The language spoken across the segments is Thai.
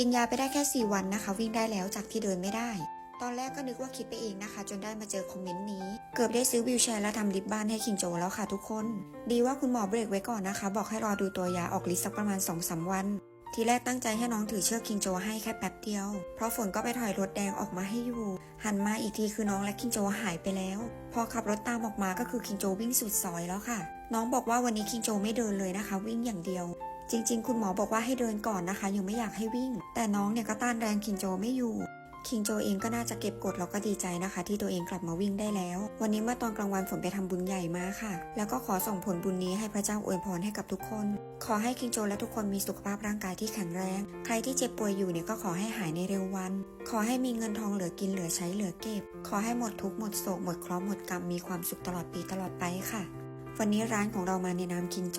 กินยาไปได้แค่ 4 วันนะคะ วิ่งได้แล้วจากที่เดินไม่ได้ ตอนแรกก็นึกว่าคิดไปเองนะคะ จนได้มาเจอคอมเมนต์นี้ เกือบได้ซื้อวิวแชร์และทำลิปบ้านให้คิงโจแล้วค่ะทุกคน ดีว่าคุณหมอเบรกไว้ก่อนนะคะ บอกให้รอดูตัวยาออกฤทธิ์สักประมาณ2-3วันทีแรกตั้งใจให้น้องถือเชือกคิงโจให้แค่แป๊บเดียว เพราะฝนก็ไปถอยรถแดงออกมาให้อยู่ หันมาอีกทีคือน้องและคิงโจหายไปแล้ว พอขับรถตามออกมาก็คือคิงโจวิ่งสุดซอยแล้วค่ะ น้องบอกว่าวันนี้คิงโจไม่เดินเลยนะคะ วิ่งอย่างเดียว จริง ๆ คุณหมอบอกว่าให้เดินก่อนนะคะ ยังไม่อยากให้วิ่ง แต่น้องเนี่ยก็ต้านแรงคิงโจไม่อยู่ คิงโจเองก็น่าจะเก็บกดแล้วก็ดีใจนะคะ ที่ตัวเองกลับมาวิ่งได้แล้ว วันนี้เมื่อตอนกลางวันฝนไปทำบุญใหญ่มาค่ะ แล้วก็ขอส่งผลบุญนี้ให้พระเจ้าอวยพรให้กับทุกคน ขอให้คิงโจและทุกคนมีสุขภาพร่างกายที่แข็งแรง ใครที่เจ็บป่วยอยู่เนี่ยก็ขอให้หายในเร็ววัน ขอให้มีเงินทองเหลือกินเหลือใช้เหลือเก็บ ขอให้หมดทุกข์หมดโศกหมดเคราะห์หมดกรรมมีความสุขตลอดปีตลอดไปค่ะ วันนี้ร้านของเรามาในนามคินโจ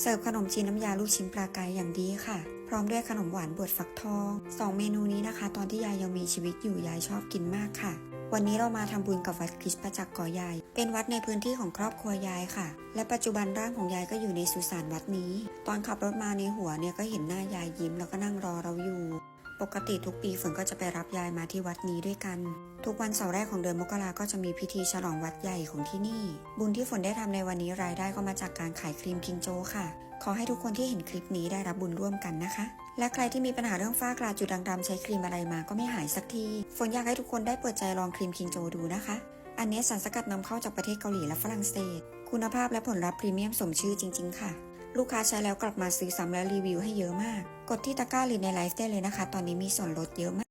เสิร์ฟขนมจีนน้ำยาลูกชิ้นปลากายอย่างดีค่ะ พร้อมด้วยขนมหวานบดฟักทองสองเมนูนี้นะคะ ตอนที่ยายยังมีชีวิตอยู่ยายชอบกินมากค่ะ วันนี้เรามาทำบุญกับวัดคริสตประจักษ์ก่อยาย เป็นวัดในพื้นที่ของครอบครัวยายค่ะ และปัจจุบันร่างของยายก็อยู่ในสุสานวัดนี้ ตอนขับรถมาในหัวเนี่ยก็เห็นหน้ายายยิ้มแล้วก็นั่งรอเราอยู่ ปกติทุกปีฝนก็จะไปรับยายมาที่วัดนี้ด้วยกัน ทุกวันเสาร์แรกของเดือนมกราก็จะมีพิธีฉลองวัดใหญ่ของที่นี่ บุญที่ฝนได้ทำในวันนี้รายได้ก็มาจากการขายครีมคิงโจค่ะ ขอให้ทุกคนที่เห็นคลิปนี้ได้รับบุญร่วมกันนะคะ และใครที่มีปัญหาเรื่องฝ้ากระจุดด่างดำใช้ครีมอะไรมาก็ไม่หายสักทีฝนอยากให้ทุกคนได้เปิดใจลองครีมคิงโจดูนะคะอันนี้สารสกัดนำเข้าจากประเทศเกาหลีและฝรั่งเศส คุณภาพและผลลัพธ์พรีเมียมสมชื่อจริง ๆ ค่ะ ลูกค้าใช้แล้วกลับมาซื้อซ้ำและรีวิวให้เยอะมาก กดที่ตะกร้าหรือในไลฟ์ได้เลยนะคะ ตอนนี้มีส่วนลดเยอะมาก